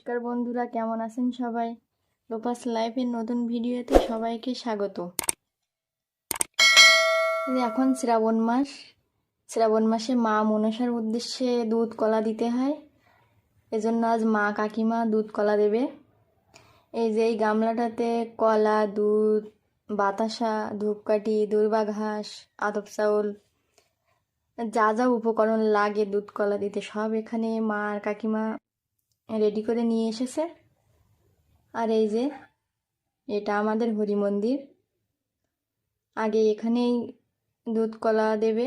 নমস্কার বন্ধুরা, কেমন আছেন সবাই? লোপাস লাইফের নতুন ভিডিওতে সবাইকে স্বাগত। এখন শ্রাবণ মাস। শ্রাবণ মাসে মা মনসার উদ্দেশ্যে দুধ কলা দিতে হয়। এজন্য আজ মা কাকিমা দুধ কলা দেবে। এই যে এই গামলাটাতে কলা, দুধ, বাতাসা, ধূপকাঠি, দুর্বা ঘাস আদব চাউল, যা যা উপকরণ লাগে দুধ কলা দিতে, সব এখানে মা আর কাকিমা রেডি করে নিয়ে এসেছে। আর এই যে, এটা আমাদের হরি মন্দির। আগে এখানেই দুধ কলা দেবে,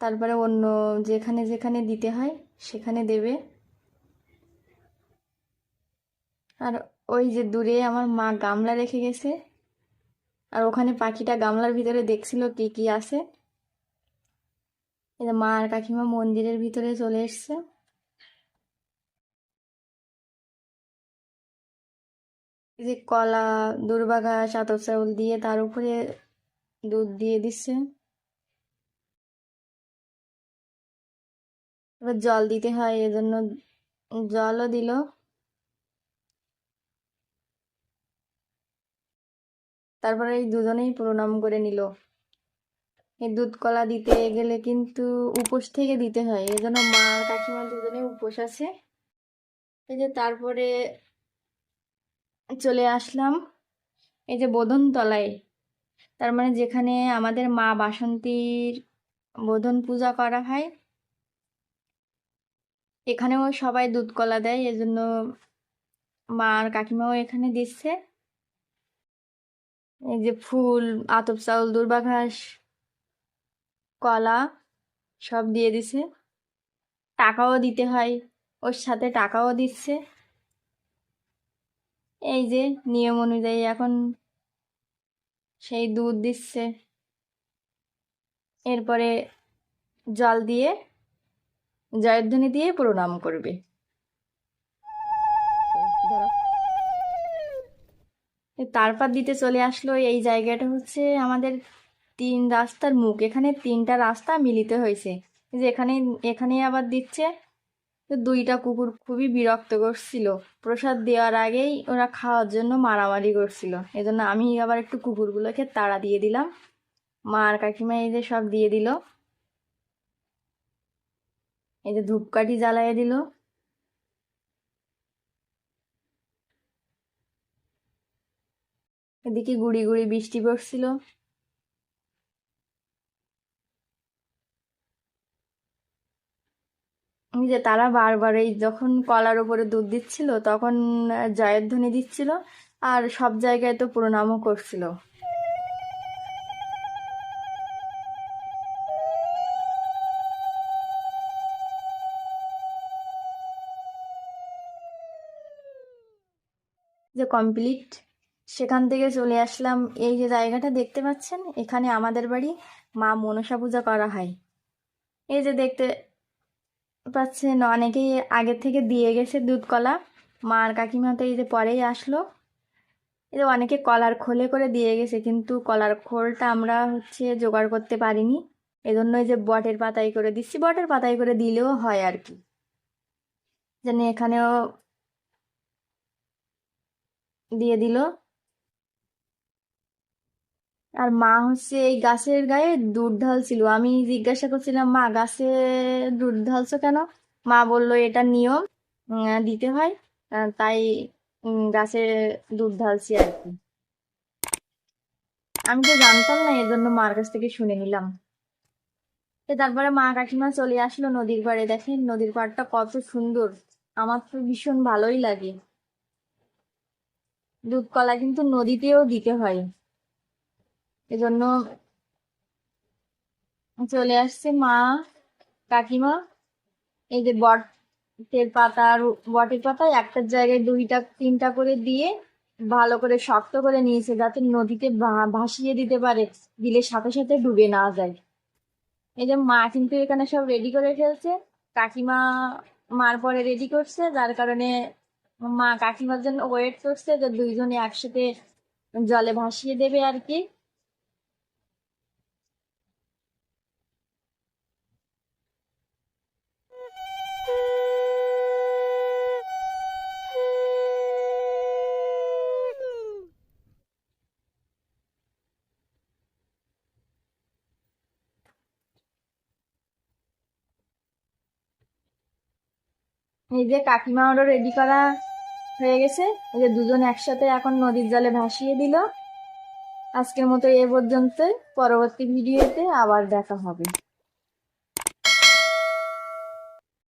তারপরে অন্য যেখানে যেখানে দিতে হয় সেখানে দেবে। আর ওই যে দূরে আমার মা গামলা রেখে গেছে। আর ওখানে পাখিটা গামলার ভিতরে দেখছিল কি কি আছে। মা আর কাকিমা মন্দিরের ভিতরে চলে এসছে। যে কলা দুর্বা ঘাস চাউল দিয়ে তার উপরে দুধ দিয়ে দিচ্ছে। এবার জল দিতে হয়, এজন্য জলও দিল। তারপরে এই দুজনেই প্রণাম করে নিল। এই দুধ কলা দিতে গেলে কিন্তু উপোস থেকে দিতে হয়, এজন্য মা কাকিমা দুজনে উপোস আছে। এই যে তারপরে চলে আসলাম। এই যে বোধনতলায় তার মানে যেখানে আমাদের মা বাসন্তীর বোধন পূজা করা হয়, এখানেও সবাই দুধ কলা দেয়, এজন্য মা আর কাকিমাও এখানে দিচ্ছে। এই যে ফুল, আতপ চাউল দুর্বা ঘাস কলা সব দিয়ে দিছে। টাকাও দিতে হয়, ওর সাথে টাকাও দিচ্ছে। এই যে নিয়ম অনুযায়ী এখন সেই দুধ দিচ্ছে। এরপরে জল দিয়ে, জয়ধ্বনি দিয়ে প্রণাম করবে। তারপর দিতে চলে আসলো এই জায়গাটা হচ্ছে আমাদের তিন রাস্তার মুখ। এখানে তিনটা রাস্তা মিলিত হয়েছে। যে এখানে এখানে আবার দিচ্ছে। তো দুইটা কুকুর খুবই বিরক্ত করছিল। প্রসাদ দেওয়ার আগেই ওরা খাওয়ার জন্য মারামারি করছিল। এজন্য আমি আবার একটু কুকুরগুলোকে তাড়া দিয়ে দিলাম। মা আর কাকিমা এই যে সব দিয়ে দিল। এই যে ধূপকাঠি জ্বালাইয়ে দিল। এদিকে গুড়ি গুড়ি বৃষ্টি পড়ছিল। যে তারা বারবার এই যখন কলার উপরে দুধ দিচ্ছিল, তখন জয়ের ধ্বনি দিচ্ছিল আর সব জায়গায় তো প্রণামও করছিল। যে কমপ্লিট সেখান থেকে চলে আসলাম। এই যে জায়গাটা দেখতে পাচ্ছেন, এখানে আমাদের বাড়ি মা মনসা পূজা করা হয়। এই যে দেখতে পাচ্ছেন অনেকেই আগে থেকে দিয়ে গেছে দুধ কলা। মা আর কাকিমা তো এই যে পরেই আসলো। এই যে অনেকে কলার খোলে করে দিয়ে গেছে, কিন্তু কলার খোলটা আমরা হচ্ছে জোগাড় করতে পারিনি। এজন্য এই যে বটের পাতায় করে দিচ্ছি। বটের পাতায় করে দিলেও হয় আর কি। যেন এখানেও দিয়ে দিল। আর মা হচ্ছে এই গাছের গায়ে দুধ ঢালছিল আমি জিজ্ঞাসা করছিলাম, মা, গাছে দুধ ঢালছো কেন? মা বলল, এটা নিয়ম দিতে হয় তাই গাছে দুধ ঢালছি আর কি। আমি তো জানতাম না, এজন্য মার কাছ থেকে শুনে নিলাম। তারপরে মা কাকিমা চলে আসলো নদীর পাড়ে। দেখেন, নদীর পাড়টা কত সুন্দর। আমার তো ভীষণ ভালোই লাগে। দুধ কলা কিন্তু নদীতেও দিতে হয়। এজন্য চলে আসছে মা, কাকিমা। এই যে বটের পাতা আর বটের পাতা একটার জায়গায় দুইটা, তিনটা করে দিয়ে ভালো করে শক্ত করে নিয়েছে যাতে নদীতে ভাসিয়ে দিতে পারে, দিলে সাথে সাথে ডুবে না যায়। এই যে মা কিন্তু এখানে সব রেডি করে ফেলছে। কাকিমা মার পরে রেডি করছে, যার কারণে মা কাকিমার জন্য ওয়েট করছে যে দুইজনে একসাথে জলে ভাসিয়ে দেবে আর কি। এই যে কাকিমা ওরও রেডি করা হয়ে গেছে। এই যে দুজন একসাথে এখন নদীর জলে ভাসিয়ে দিল। আজকের মতো এ পর্যন্ত পরবর্তী ভিডিওতে আবার দেখা হবে।